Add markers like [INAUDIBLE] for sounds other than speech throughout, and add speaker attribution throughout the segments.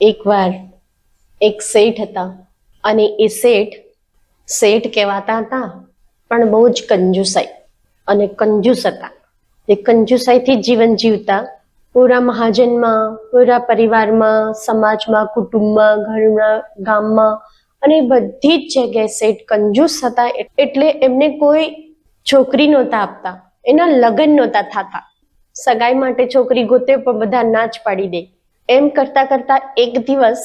Speaker 1: એકવાર એક શેઠ હતા અને એ શેઠ શેઠ કહેવાતા હતા, પણ બહુ જ કંજુસાઈ અને કંજૂસ હતા. એ કંજુસાઈથી જીવન જીવતા. પૂરા મહાજનમાં, પૂરા પરિવારમાં, સમાજમાં, કુટુંબમાં ઘરમાં ગામમાં અને બધી જ જગ્યાએ શેઠ કંજૂસ હતા એટલે એમને કોઈ છોકરી નહોતા આપતા. એના લગ્ન નહોતા થતા. સગાઈ માટે છોકરી ગોતે પણ બધા ના જ પાડી દે. એમ કરતા કરતા એક દિવસ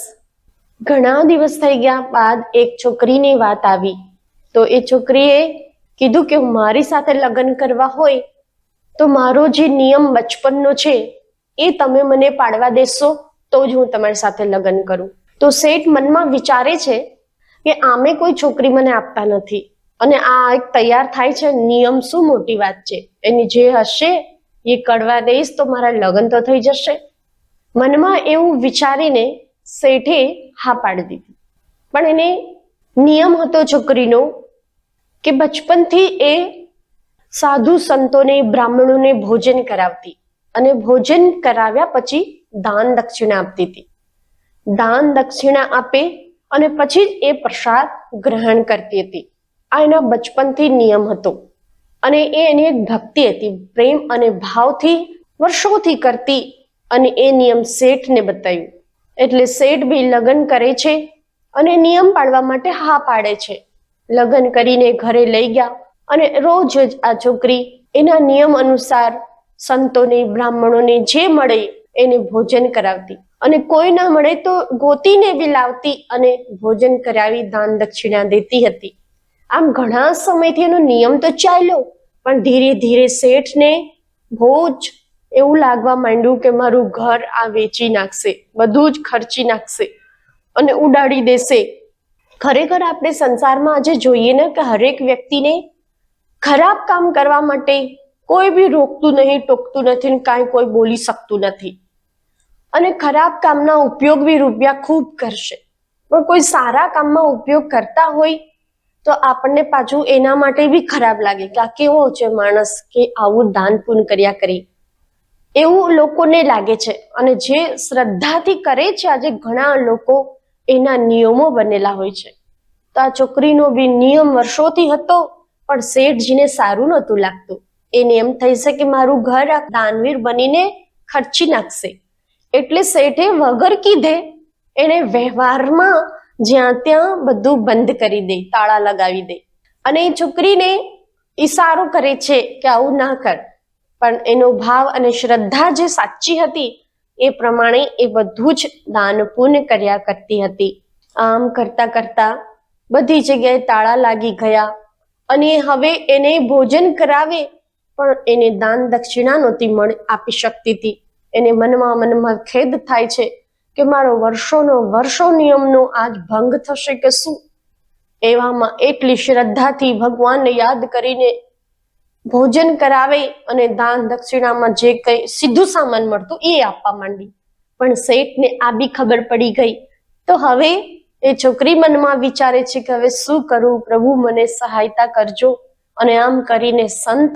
Speaker 1: ઘણા દિવસ થઈ ગયા બાદ એક છોકરીની વાત આવી. તો એ છોકરીએ કીધું કે મારી સાથે લગ્ન કરવા હોય તો મારો જે નિયમ બચપનનો છે એ તમે મને પાડવા દેશો તો જ હું તમારી સાથે લગ્ન કરું. તો શેઠ મનમાં વિચારે છે કે આમે કોઈ છોકરી મને આપતા નથી. અને આ એક તૈયાર થાય છે, નિયમ શું મોટી વાત છે? એની જે હશે એ કડવા દઈશ તો મારા લગ્ન તો થઈ જશે. મનમાં એવું વિચારીને શેઠે હા પાડી દીધી. પણ એને નિયમ હતો છોકરીનો કે બચપનથી એ સાધુ સંતોને, બ્રાહ્મણોને ભોજન કરાવતી અને ભોજન કરાવ્યા પછી દાન દક્ષિણા આપતી હતી. દાન દક્ષિણા આપે અને પછી જ એ પ્રસાદ ગ્રહણ કરતી હતી. આ એના બચપનથી નિયમ હતો અને એ એની એક ભક્તિ હતી. પ્રેમ અને ભાવથી, વર્ષોથી કરતી અને એ નિયમ શેઠને બતાવ્યું. એટલે શેઠ બી લગ્ન કરે છે અને નિયમ પાડવા માટે હા પાડે છે. લગ્ન કરીને ઘરે લઈ ગયા અને રોજ જ આ છોકરી એના નિયમ અનુસાર સંતોને, બ્રાહ્મણોને જે મળે એને ભોજન કરાવતી. અને કોઈ ના મળે તો ગોતીને બી લાવતી અને ભોજન કરાવી દાન દક્ષિણા દેતી હતી. આમ ઘણા સમયથી એનો નિયમ તો ચાલ્યો, પણ ધીરે ધીરે શેઠને બહુ જ એવું લાગવા માંડ્યું કે મારું ઘર આ વેચી નાખશે, બધું જ ખર્ચી નાખશે અને ઉડાડી દેશે. ખરેખર આપણે સંસારમાં આજે જોઈએ ને કે હરેક વ્યક્તિને ખરાબ કામ કરવા માટે કોઈ બી રોકતું નહીં, ટોકતું નથી ને કાંઈ કોઈ બોલી શકતું નથી. અને ખરાબ કામના ઉપયોગ બી રૂપિયા ખૂબ કરશે. પણ કોઈ સારા કામમાં ઉપયોગ કરતા હોય તો આપણને પાછું એના માટે બી ખરાબ લાગે કે આ કેવો છે માણસ કે આવું દાન પૂન કર્યા કરી. એવું લોકોને લાગે છે. અને જે શ્રદ્ધાથી કરે છે, આજે ઘણા લોકો એના નિયમો બનેલા હોય છે. તો આ છોકરીનો બી નિયમ વર્ષોથી હતો, પણ શેઠજીને સારું નહોતું લાગતું. એને એમ થઈ છે કે મારું ઘર આ દાનવીર બનીને ખર્ચી નાખશે. એટલે શેઠે વગર કીધે, એને વ્યવહારમાં જ્યાં ત્યાં બધું બંધ કરી દે, તાળા લગાવી દે. અને એ છોકરીને ઈશારો કરે છે કે આવું ના કર. પણ એનો ભાવ અને શ્રદ્ધા જે સાચી હતી, એ પ્રમાણે એ બધું જ દાન પુણ્ય કર્યા કરતી હતી. આમ કરતા કરતા બધી જગ્યાએ તાળા લાગી ગયા અને હવે એને ભોજન કરાવે પણ એને દાન દક્ષિણા નહોતી મળ આપી શકતી હતી. એને મનમાં મનમાં ખેદ થાય છે કે મારો વર્ષોનો વર્ષો નિયમનો આજ ભંગ થશે કે શું? એવામાં એટલી શ્રદ્ધાથી ભગવાનને યાદ કરીને ભોજન કરાવે અને દાન દક્ષિણામાં જે કંઈ સીધું સામાન મળતું એ આપવા માંડી. પણ શેઠને આ બી ખબર પડી ગઈ. તો હવે એ છોકરી મનમાં વિચારે છે કે હવે શું કરું? પ્રભુ મને સહાયતા કરજો. અને આમ કરીને સંત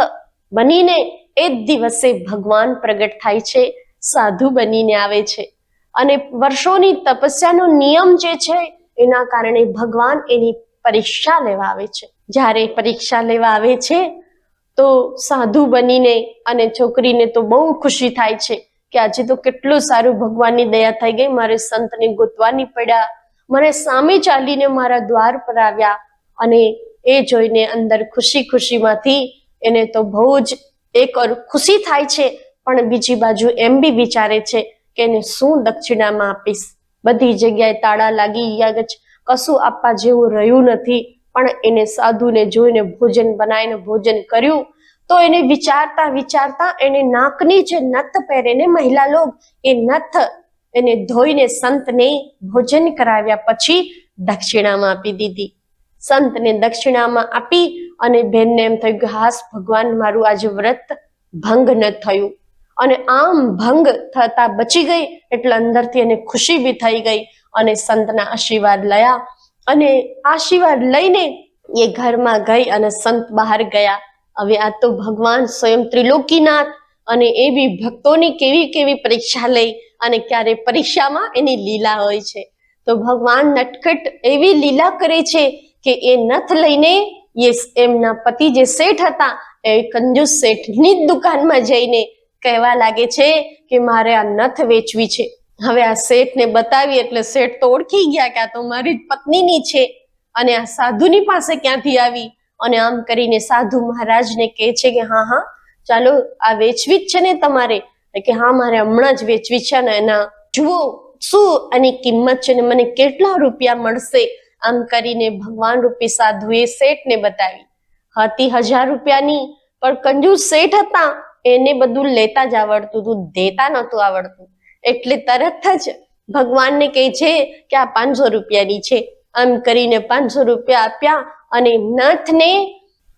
Speaker 1: બનીને એ જ દિવસે ભગવાન પ્રગટ થાય છે, સાધુ બનીને આવે છે. અને વર્ષોની તપસ્યાનો નિયમ જે છે, એના કારણે ભગવાન એની પરીક્ષા લેવા આવે છે. જ્યારે પરીક્ષા લેવા આવે છે તો સાધુ બનીને અને છોકરીને તો બહુ ખુશી થાય છે કે આજે તો કેટલું સારું ભગવાનની દયા થઈ ગઈ. મારે સંતને ગોતવાની પડ્યા. મને સામે ચાલીને મારા દ્વાર પર આવ્યા અને એ જોઈને અંદર ખુશી ખુશીમાંથી એને તો બહુ જ એક ખુશી થાય છે. પણ બીજી બાજુ એમ બી વિચારે છે કે એને શું દક્ષિણામાં આપીશ. બધી જગ્યાએ તાળા લાગી ગયા કશું આપવા જેવું રહ્યું નથી. પણ એને સાધુને જોઈને ભોજન બનાવીને ભોજન કર્યું, તો એને વિચારતા વિચારતા એને નાકની જે નથ પહેરેને મહિલા લોક એ નથ એને ધોઈને સંતને ભોજન કરાવ્યા પછી દક્ષિણામાં આપી દીધી. સંતને દક્ષિણામાં આપી અને બેનને એમ થયું કે હાસ ભગવાન, મારું આજે વ્રત ભંગ ન થયું. અને આમ ભંગ થતા બચી ગઈ, એટલે અંદરથી એને ખુશી બી થઈ ગઈ અને સંતના આશીર્વાદ લયા. અને આશીર્વાદ લઈને એ ઘરમાં ગઈ અને સંત બહાર ગયા. હવે આ તો ભગવાન સ્વયં ત્રિલોકીનાથ અને એ બી ભક્તોની કેવી કેવી પરીક્ષા લઈ અને ક્યારે પરીક્ષામાં એની લીલા હોય છે. તો ભગવાન નટખટ એવી લીલા કરે છે કે એ નથ લઈને એ એમના પતિ જે શેઠ હતા એ કંજૂસ શેઠની જ દુકાનમાં જઈને કહેવા લાગે છે કે મારે આ નથ વેચવી છે. હવે આ શેઠને બતાવી એટલે શેઠ તો ઓળખી ગયા કે આ તો મારી જ પત્નીની છે. અને આ સાધુની પાસે ક્યાંથી આવી? અને આમ કરીને સાધુ મહારાજને કહે છે કે, હા હા, ચાલો, આ વેચવી જ છે ને તમારે. કે, હા, મારે હમણાં જ વેચવી છે ને એના. જુઓ, શું આની કિંમત છે ને મને કેટલા રૂપિયા મળશે? આમ કરીને ભગવાન રૂપી સાધુએ શેઠને બતાવી. હતી હજાર રૂપિયાની, પણ કંજૂસ શેઠ હતા. એને બધું લેતા જ આવડતું હતું દેતા નહોતું આવડતું. એટલે તરત જ ભગવાનને કહે છે કે આ પાંચસો રૂપિયાની છે. આમ કરીને પાંચસો રૂપિયા આપ્યા અને નથને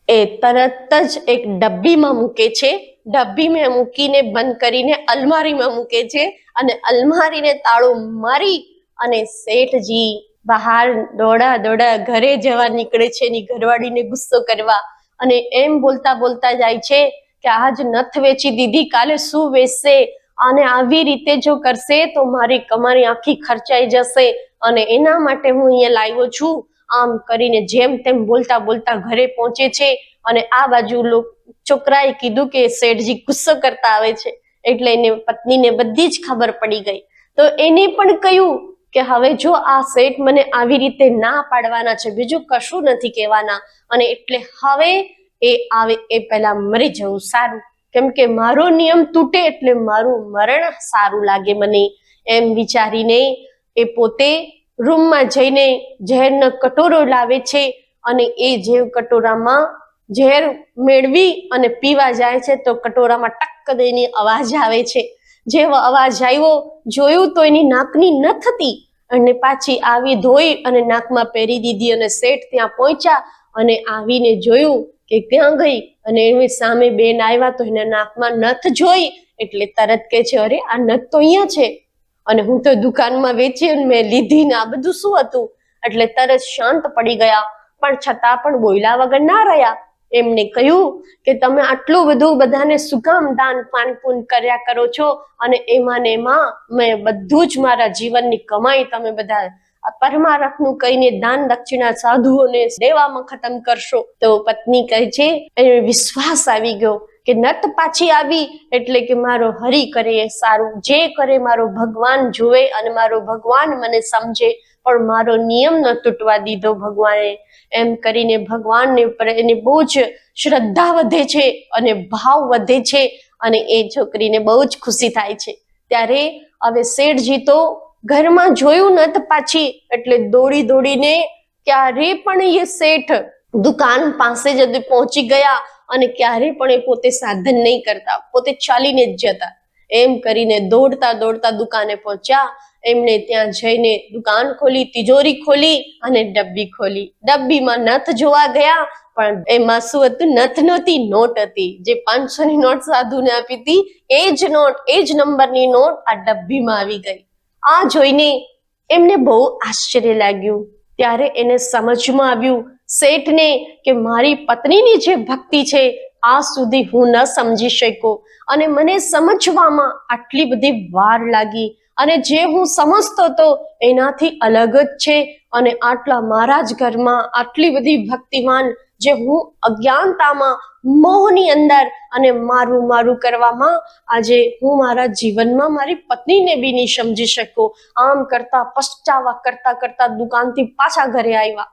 Speaker 1: એ તરત જ એક ડબ્બીમાં મૂકે છે. ડબ્બીમાં મૂકીને બંધ કરીને અલમારીમાં મૂકે છે અને અલમારીને તાળું મારી અને શેઠજી બહાર દોડા દોડા ઘરે જવા નીકળે છે એની ઘરવાળીને ગુસ્સો કરવા અને એમ બોલતા બોલતા જાય છે કે આજ નથ વેચી દીધી, કાલે શું વેચશે? અને આવી રીતે જો કરશે તો મારી કમાણી આખી ખર્ચાઈ જશે અને એના માટે હું અહીંયા લાવ્યો છું. આમ કરીને જેમ તેમ બોલતા બોલતા ઘરે પહોંચે છે અને આ બાજુ છોકરાએ કીધું કે શેઠજી ગુસ્સો કરતા આવે છે. એટલે એને પત્નીને બધી જ ખબર પડી ગઈ. તો એને પણ કહ્યું કે હવે જો આ શેઠ મને આવી રીતે ના પાડવાના છે, બીજું કશું નથી કહેવાના અને એટલે હવે એ આવે એ પહેલા મરી જવું સારું. કેમ કે મારો નિયમ તૂટે એટલે મારું મરણ સારું લાગે મને. એમ વિચારીને એ પોતે રૂમમાં જઈને ઝેરનો કટોરો લાવે છે અને એ જેવ કટોરામાં ઝેર મેળવી અને પીવા જાય છે તો કટોરામાં ટક દઈને અવાજ આવે છે. જેવો અવાજ આવ્યો, જોયું તો એની નાકની ન થતી અને પાછી આવી ધોઈ અને નાકમાં પહેરી દીધી અને શેઠ ત્યાં પહોંચ્યા અને આવીને જોયું કે ત્યાં ગઈ? અને એની સામે બેન આવ્યા તો એના નાકમાં નથ જોઈ, એટલે તરત કે છે, અરે, આ નથ તો અહીંયા છે. અને હું તો દુકાનમાં વેચી મેં લીધી ને આ બધું શું હતું? એટલે તરત શાંત પડી ગયા. પણ છતાં પણ બોયલા વગર ના રહ્યા. એમને કહ્યું કે, તમે આટલું બધું બધાને સુકામ દાન પાન પૂન કર્યા કરો છો? અને એમાં ને એમાં મેં બધું જ મારા જીવનની કમાઈ તમે બધા પરમારથનું કહીને દાન દક્ષિણા સાધુઓને દેવામાં ખતમ કરશો. તો પત્ની કહે છે એને વિશ્વાસ આવી ગયો કે નત પાછી આવી એટલે કે મારો હરી કરે એ સારું જે કરે મારો ભગવાન જુએ અને મારો ભગવાન મને સમજે, પણ મારો નિયમ ન તૂટવા દીધો ભગવાને. એમ કરીને ભગવાનને ઉપર એની બહુ જ શ્રદ્ધા વધે છે અને ભાવ વધે છે અને એ છોકરીને બહુ જ ખુશી થાય છે. ત્યારે હવે શેઠજી તો ઘરમાં જોયું ન તો પાછી, એટલે દોડી દોડીને ક્યારે પણ એ શેઠ દુકાન પાસે જ પહોંચી ગયા અને ક્યારે પણ એ પોતે સાધન નહીં કરતા, પોતે ચાલીને જ જતા. એમ કરીને દોડતા દોડતા દુકાને પહોંચ્યા. એમને ત્યાં જઈને દુકાન ખોલી, તિજોરી ખોલી અને ડબ્બી ખોલી. ડબ્બીમાં નથ જોવા ગયા, પણ એમાં શું હતું નથ નહોતી, નોટ હતી. જે પાંચસો ની નોટ સાધુને આપી હતી, એ જ નોટ, એ જ નંબરની નોટ આ ડબ્બીમાં આવી ગઈ. આ જોઈને એમને બહુ આશ્ચર્ય લાગ્યું. ત્યારે એને સમજમાં આવ્યું, શેઠને, કે મારી પત્નીની જે ભક્તિ છે, આ સુધી હું ન સમજી શક્યો. અને મને સમજવામાં આટલી બધી વાર લાગી. અને જે હું સમજતો હતો એનાથી અલગ જ છે. અને આટલા મારા જ ઘરમાં આટલી બધી ભક્તિમાન જે હું અજ્ઞાનતામાં મોહની અંદર અને મારું મારું કરવામાં આજે હું મારા જીવનમાં મારી પત્નીને બી નહીં સમજી શકું. આમ કરતા પસ્તાવા કરતા કરતા દુકાનથી પાછા ઘરે આવ્યા.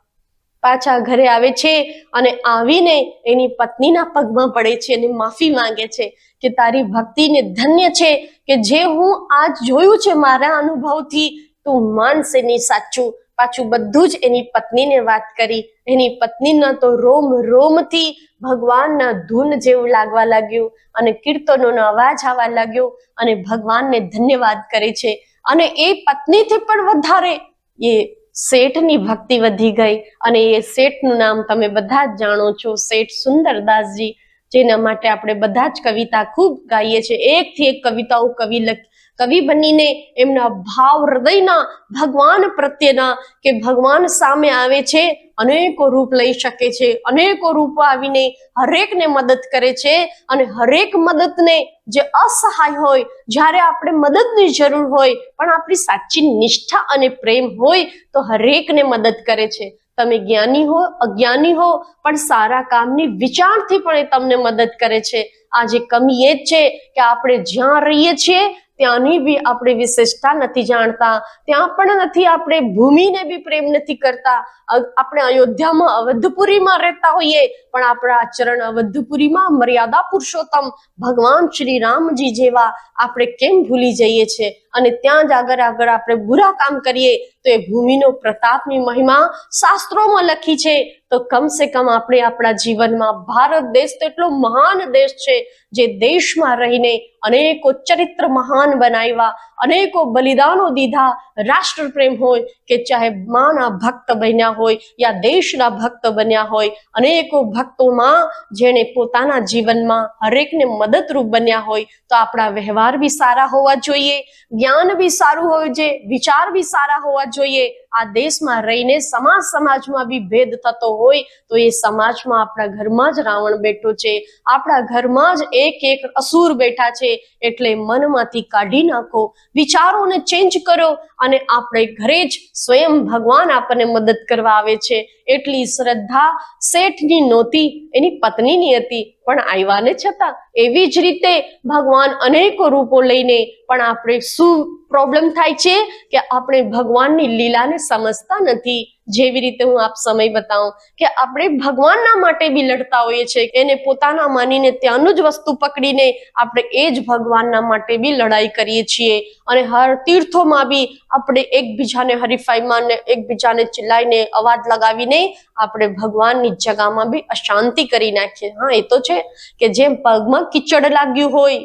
Speaker 1: પાછા ઘરે આવે છે અને આવીને એની પત્નીના પગમાં પડે છે અને માફી માંગે છે કે તારી ભક્તિને ધન્ય છે કે જે હું આજ જોયું છે મારા અનુભવથી, તું માનશે નહીં સાચું. પાછું બધું જ એની પત્નીને વાત કરી. એની પત્નીના તો રોમ રોમથી ભગવાનના ધૂન જેવું લાગવા લાગ્યું અને કીર્તનોનો અવાજ આવવા લાગ્યો અને ભગવાનને ધન્યવાદ કરે છે. અને એ પત્નીથી પણ વધારે એ શેઠની ભક્તિ વધી ગઈ અને એ શેઠનું નામ તમે બધા જ જાણો છો, શેઠ સુંદરદાસજી, જેના માટે આપણે બધા જ કવિતા ખૂબ ગાઈએ છીએ. એકથી એક કવિતાઓ કવિ લખ કવિ બનીને એમના ભાવ હૃદયના ભગવાન પ્રત્યેના કે ભગવાન સામે આવે છે, અનેકો રૂપ લઈ શકે છે, અનેકો રૂપો આવીને હરેકને મદદ કરે છે અને હરેક મદદને જે અસહાય હોય, જ્યારે આપણે મદદની જરૂર હોય, પણ આપણી સાચી નિષ્ઠા અને પ્રેમ હોય, તો હરેકને મદદ કરે છે. તમે જ્ઞાની હો, અજ્ઞાની હો, પણ સારા કામની વિચારથી પણ એ તમને મદદ કરે છે. આજે કમી એ જ છે કે આપણે જ્યાં રહીએ છીએ ત્યાંની બી આપણે વિશેષતા નથી જાણતા, ત્યાં પણ નથી આપણે ભૂમિને બી પ્રેમ નથી કરતા. આપણે અયોધ્યામાં અવધપુરીમાં રહેતા હોઈએ, પણ આપણા આચરણ અવધપુરીમાં મર્યાદા પુરુષોત્તમ ભગવાન શ્રી રામજી જેવા આપણે કેમ ભૂલી જઈએ છીએ અને ત્યાં જ આગળ આગળ આપણે બુરા કામ કરીએ તો એ ભૂમિનો પ્રતાપની મહિમા શાસ્ત્રોમાં લખી છે. તો કમસે કમ આપણે આપણા જીવનમાં ભારત દેશ તો એટલો મહાન દેશ છે, જે દેશમાં રહીને અનેકો ચરિત્ર મહાન બનાવ્યા અનેકો બલિદાનો દીધા. રાષ્ટ્રપ્રેમ હોય કે ચાહે માના ભક્ત બન્યા હોય યા દેશના ભક્ત બન્યા હોય, અનેકો ભક્તોમાં જેણે પોતાના જીવનમાં હરેકને મદદરૂપ બન્યા હોય, તો આપણા વ્યવહાર બી સારા હોવા જોઈએ, જ્ઞાન બી સારું હોવું જોઈએ વિચાર બી સારા હોવા જોઈએ. આ દેશમાં રહીને સમાજ સમાજમાં બી ભેદ થતો હોય તો એ સમાજમાં આપણા ઘરમાં જ રાવણ બેઠો છે. આપણા ઘરમાં જ એક એક અસુર બેઠા છે. એટલે મનમાંથી કાઢી નાખો, વિચારોને ચેન્જ કરો અને આપણે ઘરે જ સ્વયં ભગવાન આપણને મદદ કરવા આવે છે. એટલી શ્રદ્ધા શેઠની નહોતી, એની પત્નીની હતી. પણ આવ્યાને છતાં એવી જ રીતે ભગવાન અનેક રૂપો લઈને પણ આપણે શું પ્રોબ્લેમ થાય છે? કે આપણે ભગવાનની લીલાને સમજતા નથી. જેવી રીતે હું આપ સમય બતાવું કે આપણે ભગવાનના માટે બી લડતા હોઈએ છીએ એને પોતાના માનીને ત્યાંનું જ વસ્તુ પકડીને આપણે એ જ ભગવાનના માટે બી લડાઈ કરીએ છીએ. અને હર તીર્થોમાં બી આપણે એકબીજાને હરીફાઈમાં ને એકબીજાને ચિલ્લાઈને, અવાજ લગાવીને આપણે ભગવાનની જગામાં બી અશાંતિ કરી નાખીએ. હા, એ તો છે કે જેમ પગમાં કિચડ લાગ્યું હોય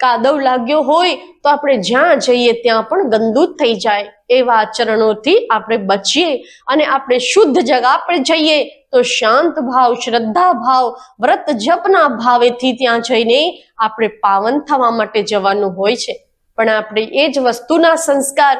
Speaker 1: કાદવ લાગ્યો હોય તો આપણે જ્યાં જઈએ ત્યાં પણ ગંદુ થઈ જાય. એવા આચરણોથી આપણે બચીએ અને આપણે શુદ્ધ જગા પર જઈએ તો શાંત ભાવ, શ્રદ્ધા ભાવ, વ્રત જપના ભાવેથી ત્યાં જઈને આપણે પાવન થવા માટે જવાનું હોય છે. પણ આપણે એ જ વસ્તુના સંસ્કાર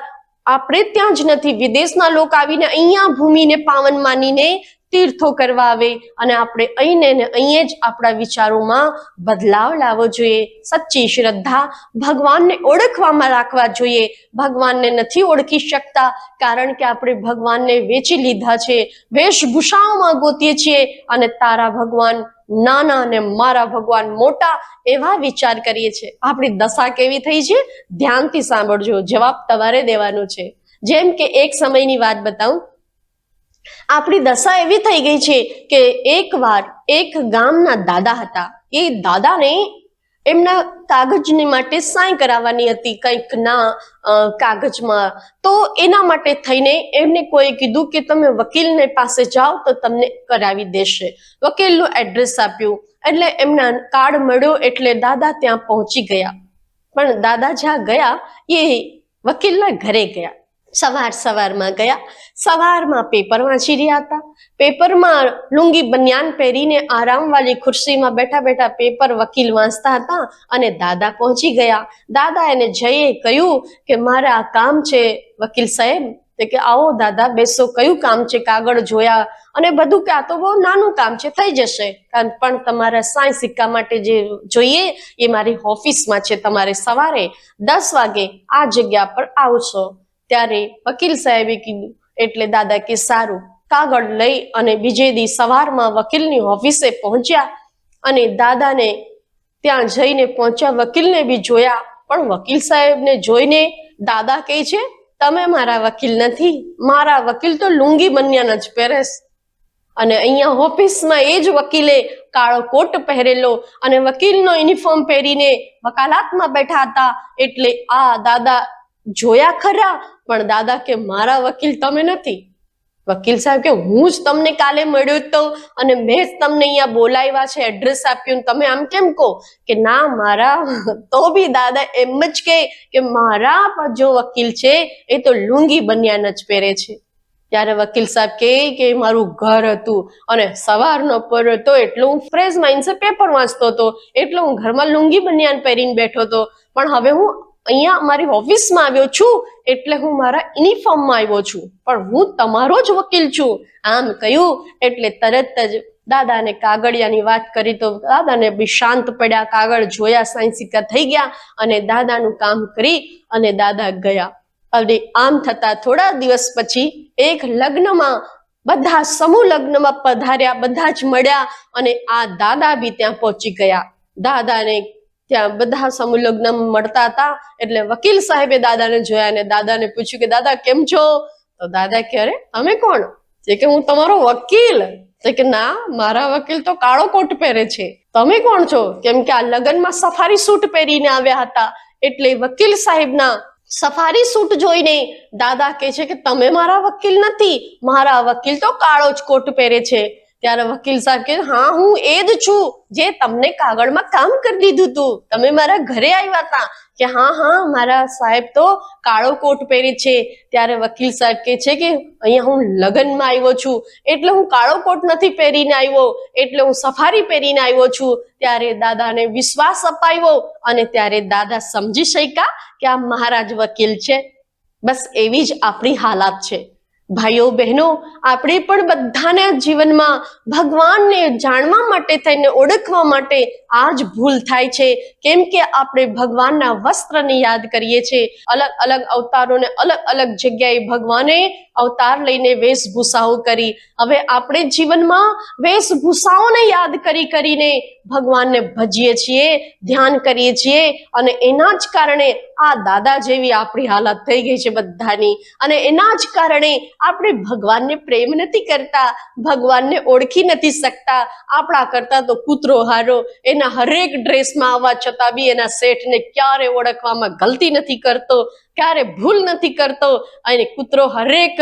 Speaker 1: આપણે ત્યાં જ નથી. વિદેશના લોકો આવીને અહીંયા ભૂમિને પાવન માનીને તીર્થો કરવા આવે અને આપણે અહીં અહીંયા જ આપણા વિચારોમાં બદલાવ લાવવો જોઈએ. સચ્ચી શ્રદ્ધા ભગવાનને ઓળખવામાં રાખવા જોઈએ. ભગવાનને નથી ઓળખી શકતા કારણ કે આપણે ભગવાનને વેચી લીધા છે. વેશભૂષાઓમાં ગોતીએ છીએ અને તારા ભગવાન નાના અને મારા ભગવાન મોટા એવા વિચાર કરીએ છીએ. આપણી દશા કેવી થઈ છે? ધ્યાનથી સાંભળજો. જવાબ તમારે દેવાનો છે. જેમ કે એક સમયની વાત બતાવું. આપણી દશા એવી થઈ ગઈ છે કે એકવાર એક ગામના દાદા હતા. એ દાદાને એમના કાગજની માટે સાઈ કરાવવાની હતી કંઈક ના કાગજમાં. તો એના માટે થઈને એમને કોઈ કીધું કે તમે વકીલને પાસે જાઓ તો તમને કરાવી દેશે. વકીલનું એડ્રેસ આપ્યું. એટલે એમના કાર્ડ મળ્યો એટલે દાદા ત્યાં પહોંચી ગયા. પણ દાદા જ્યાં ગયા એ વકીલના ઘરે ગયા. સવાર સવારમાં ગયા. સવારમાં પેપર વાંચી રહ્યા હતા. પેપરમાં લુંગી બનિયાન પહેરીને આરામવાળી ખુરશીમાં બેઠા બેઠા પેપર વકીલ વાંચતા હતા અને દાદા પહોંચી ગયા. દાદા એને જઈએ કહ્યું કે મારે આ કામ છે વકીલ સાહેબ. તો કે આવો દાદા, બેસો, કયું કામ છે? કાગળ જોયા અને બધું કે આ તો બહુ નાનું કામ છે, થઈ જશે. પણ તમારા સાય સિક્કા માટે જે જોઈએ એ મારી ઓફિસમાં છે તમારે સવારે દસ વાગે આ જગ્યા પર આવશો. ત્યારે વકીલ સાહેબે કીધું, એટલે દાદા કે સારું, કાગળ લઈ અને બીજે દી સવારમાં વકીલની ઓફિસે પહોંચ્યા અને દાદાને ત્યાં જઈને પહોંચ્યા. વકીલને બી જોયા, પણ વકીલ સાહેબને જોઈને દાદા કહે છે, તમે મારા વકીલ નથી, મારા વકીલ તો લુંગી બન્યા જ પહેરેશ. અને અહીંયા ઓફિસમાં એ જ વકીલે કાળો કોટ પહેરેલો અને વકીલનો યુનિફોર્મ પહેરીને વકાલાતમાં બેઠા હતા. એટલે આ દાદા જોયા ખરા પણ દાદા કે મારા વકીલ તમે નથી? વકીલ સાહેબ કે હું જ તમને કાલે મળ્યો તો અને મેં જ તમને અહીંયા બોલાવ્યા છે એડ્રેસ આપ્યું તમે આમ કેમ કહો? કે ના, મારા [LAUGHS] તો બી દાદા એમ જ કહે કે મારા જો વકીલ છે, એ તો લુંગી બન્યાન જ પહેરે છે. ત્યારે વકીલ સાહેબ કહે કે મારું ઘર હતું અને સવારનો પર હતો, એટલો હું ફ્રેશ માઇન્ડસે પેપર વાંચતો હતો, એટલે હું ઘરમાં લુંગી બન્યાન પહેરીને બેઠો હતો. પણ હવે હું અહીંયા મારી ઓફિસમાં આવ્યો છું, એટલે હું મારા યુનિફોર્મમાં આવ્યો છું. પણ હું તમારો જ વકીલ છું. આમ કહ્યું, એટલે તરત જ દાદાને કાગળિયાની વાત કરી તો દાદાને બી શાંત પડ્યા, કાગળ જોયા સાયન્સિકા થઈ ગયા અને દાદાનું કામ કરી અને દાદા ગયા. અને આમ થતા થોડા દિવસ પછી એક લગ્નમાં, બધા સમૂહ લગ્નમાં પધાર્યા, બધા જ મળ્યા અને આ દાદા બી ત્યાં પહોંચી ગયા. દાદાને ત્યાં બધા સમૂહ લગ્ન મળતા હતા. એટલે વકીલ સાહેબે દાદાને જોયા અને દાદાને પૂછ્યું કે, દાદા, કેમ છો? તો દાદા કે અરે તમે કોણ? જે કે, હું તમારો વકીલ. તો કે, ના, મારા વકીલ તો કાળો કોટ પહેરે છે. તમે કોણ છો? કેમ કે આ લગ્નમાં સફારી સૂટ પહેરીને આવ્યા હતા. એટલે વકીલ સાહેબના સફારી સૂટ જોઈને દાદા કહે છે કે, તમે મારા વકીલ નથી. મારા વકીલ તો કાળો જ કોટ પહેરે છે. ત્યારે વકીલ સાહેબ કે, હા, હું એ જ છું જે તમને કાગળમાં કામ કરી દીધું હતું તમે મારા ઘરે આવ્યા હતા કે, હા હા, મારા સાહેબ તો કાળો કોટ પહેરે છે. ત્યારે વકીલ સાહેબ કે છે કે, અહીંયા હું લગ્નમાં આવ્યો છું. એટલે હું કાળો કોટ નથી પહેરીને આવ્યો. એટલે હું સફારી પહેરીને આવ્યો છું. ત્યારે દાદાને વિશ્વાસ અપાવ્યો અને ત્યારે દાદા સમજી શક્યા કે આ મહારાજ વકીલ છે. બસ એવી જ આપણી હાલાત છે. ભાઈઓ, બહેનો, આપણે પણ બધાના જીવનમાં ભગવાનને જાણવા માટે થઈને ઓળખવા માટે આ જ ભૂલ થાય છે. કેમ કે આપણે ભગવાનના વસ્ત્રને યાદ કરીએ છીએ. અલગ અલગ અવતારોને અલગ અલગ જગ્યાએ ભગવાને અવતાર લઈને વેશભૂષાઓ કરી. હવે આપણે જીવનમાં વેશભૂષાઓને યાદ કરી, કરીને ભગવાનને ભજીએ છીએ, ધ્યાન કરીએ છીએ અને એના જ કારણે આ દાદા જેવી આપણી હાલત થઈ ગઈ છે બધાની. અને એના જ કારણે આપણે ભગવાનને પ્રેમ નથી કરતા, ભગવાનને ઓળખી નથી શકતા. આપણા કરતા તો કૂતરો હારો, એના હરેક ડ્રેસમાં આવવા છતાં બી એના શેઠને ક્યારે ઓળખવામાં ગલતી નથી કરતો. ક્યારે ભૂલ નથી કરતો, અને કૂતરો હરેક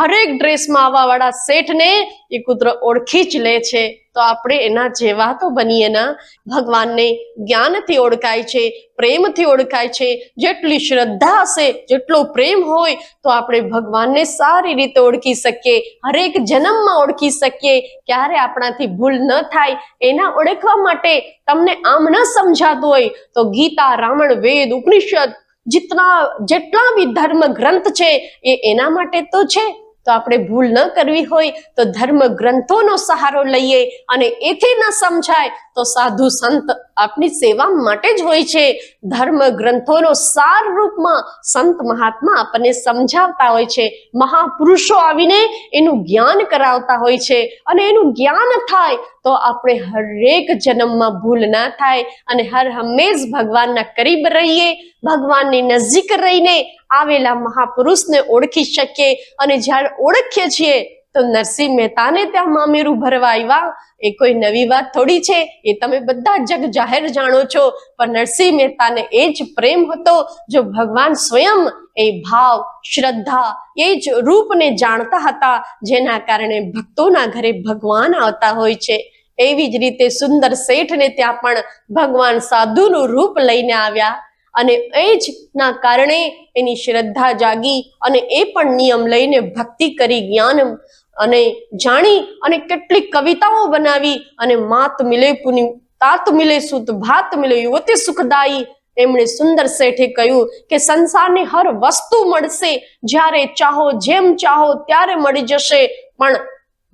Speaker 1: હરેક ડ્રેસમાં આવવા વાળા શેઠને એ કૂતરો ઓળખી જ લે છે. તો આપણે એના જેવા તો બનીએ ના. ભગવાનને જ્ઞાનથી ઓળખાય છે, પ્રેમથી ઓળખાય છે. જેટલી શ્રદ્ધા હશે, જેટલો પ્રેમ હોય, તો આપણે ભગવાનને સારી રીતે ઓળખી શકીએ. હરેક જન્મમાં ઓળખી શકીએ. ક્યારે આપણાથી ભૂલ ન થાય, એના ઓળખવા માટે તમને આમ ન સમજાતું હોય, તો ગીતા રામણ વેદ, ઉપનિષદ જેટલા જેટલા બી ધર્મ ગ્રંથ છે એ એના માટે તો છે. તો આપણે ભૂલ ન કરવી હોય તો ધર્મ ગ્રંથોનો સહારો લઈએ અને એથી ન સમજાય તો સાધુ સંત આપની સેવા માટે જ હોય છે. ધર્મ ગ્રંથોનો સાર રૂપમાં સંત મહાત્મા આપણને સમજાવતા હોય છે. મહાપુરુષો આવીને એનું જ્ઞાન કરાવતા હોય છે અને એનું જ્ઞાન થાય તો આપણે હરેક જન્મમાં ભૂલ ના થાય અને હર હંમેશ ભગવાનના કરીબ રહીએ, ભગવાનની નજીક રહીને આવેલા મહાપુરુષને ઓળખી શકીએ અને જ્યારે ઓળખીએ છીએ તો નરસિંહ મહેતાને ત્યાં મામેરું ભરવા આવ્યા. એ કોઈ નવી વાત થોડી છે, એ તમે બધા જગ જાહેર જાણો છો, પણ નરસિંહ મહેતાને એ જ પ્રેમ હતો જો ભગવાન સ્વયં એ ભાવ, શ્રદ્ધા, એ જ રૂપને જાણતા હતા, જેના કારણે ભક્તોના ઘરે ભગવાન આવતા હોય છે. એવી જ રીતે સુંદર શેઠને ત્યાં પણ ભગવાન સાધુનું રૂપ લઈને આવ્યા અને એ જ ના કારણે એની શ્રદ્ધા જાગી અને એ પણ નિયમ લઈને ભક્તિ કરી જ્ઞાન અને જાણી અને કેટલીક કવિતાઓ બનાવી અને માત મિલે પુની, તાત મિલે સુત, ભાત મિલે યુવતી સુખદાયી. એમણે સુંદર શેઠે કહ્યું કે સંસારની હર વસ્તુ મળશે, જ્યારે ચાહો જેમ ચાહો ત્યારે મળી જશે. પણ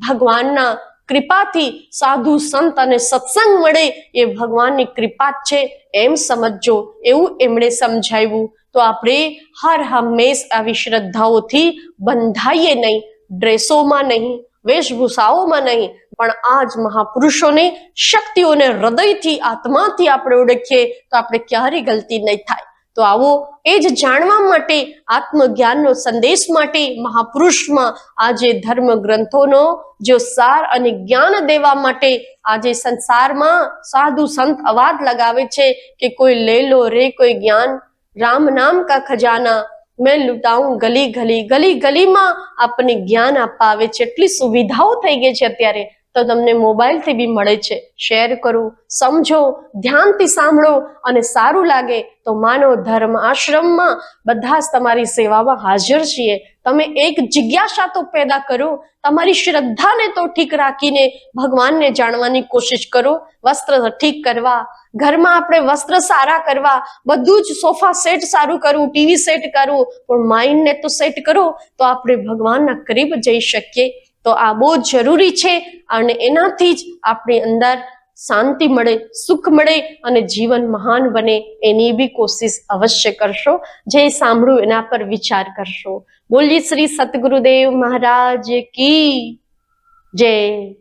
Speaker 1: ભગવાનના કૃપાથી સાધુ સંત અને સત્સંગ મળે એ ભગવાનની કૃપા જ છે. એમ સમજજો, એવું એમણે સમજાવ્યું. તો આપણે હર હંમેશ આવી શ્રદ્ધાઓથી બંધાઈએ નહીં, ડ્રેસોમાં નહીં, વેશભૂષાઓમાં નહીં, પણ આ જ મહાપુરુષોને, શક્તિઓને, હૃદયથી, આત્માથી આપણે ઓળખીએ તો આપણે ક્યારેય ગલતી નહીં થાય. તો આવો એ જ જાણવા માટે, આત્મજ્ઞાનનો સંદેશ માટે મહાપુરુષમાં આજે ધર્મ ગ્રંથોનો જો સાર અને જ્ઞાન દેવા માટે આજે સંસારમાં સાધુ સંત અવાજ લગાવે છે કે કોઈ લે લો રે કોઈ જ્ઞાન, રામ નામ કા ખજાના, મેં લૂંટાઉં ગલી ગલી ગલી ગલીમાં આપણને જ્ઞાન અપાવે છે. એટલી સુવિધાઓ થઈ ગઈ છે અત્યારે તો તમને મોબાઈલથી બી મળે છે. શેર કરો, સમજો, ધ્યાનથી સાંભળો અને સારું લાગે તો માનો ધર્મ આશ્રમમાં બધા જ તમારી સેવામાં હાજર છીએ. તમે એક જિજ્ઞાસા તો પેદા કરો, તમારી શ્રદ્ધાને તો ઠીક રાખીને ભગવાનને જાણવાની કોશિશ કરો. વસ્ત્ર ઠીક કરવા, ઘરમાં આપણે વસ્ત્ર સારા કરવા, બધું જ સોફા સેટ સારું કરવું, ટીવી સેટ કરવું, પણ માઇન્ડને તો સેટ કરો તો આપણે ભગવાનના કરીબ જઈ શકીએ. તો આ બહુ જરૂરી છે અને એનાથી જ આપણી અંદર શાંતિ મળે, સુખ મળે અને જીવન મહાન બને એની બી કોશિશ અવશ્ય કરશો. જે સાંભળ્યું એના પર વિચાર કરશો. બોલીએ શ્રી સતગુરુદેવ મહારાજ કી જય.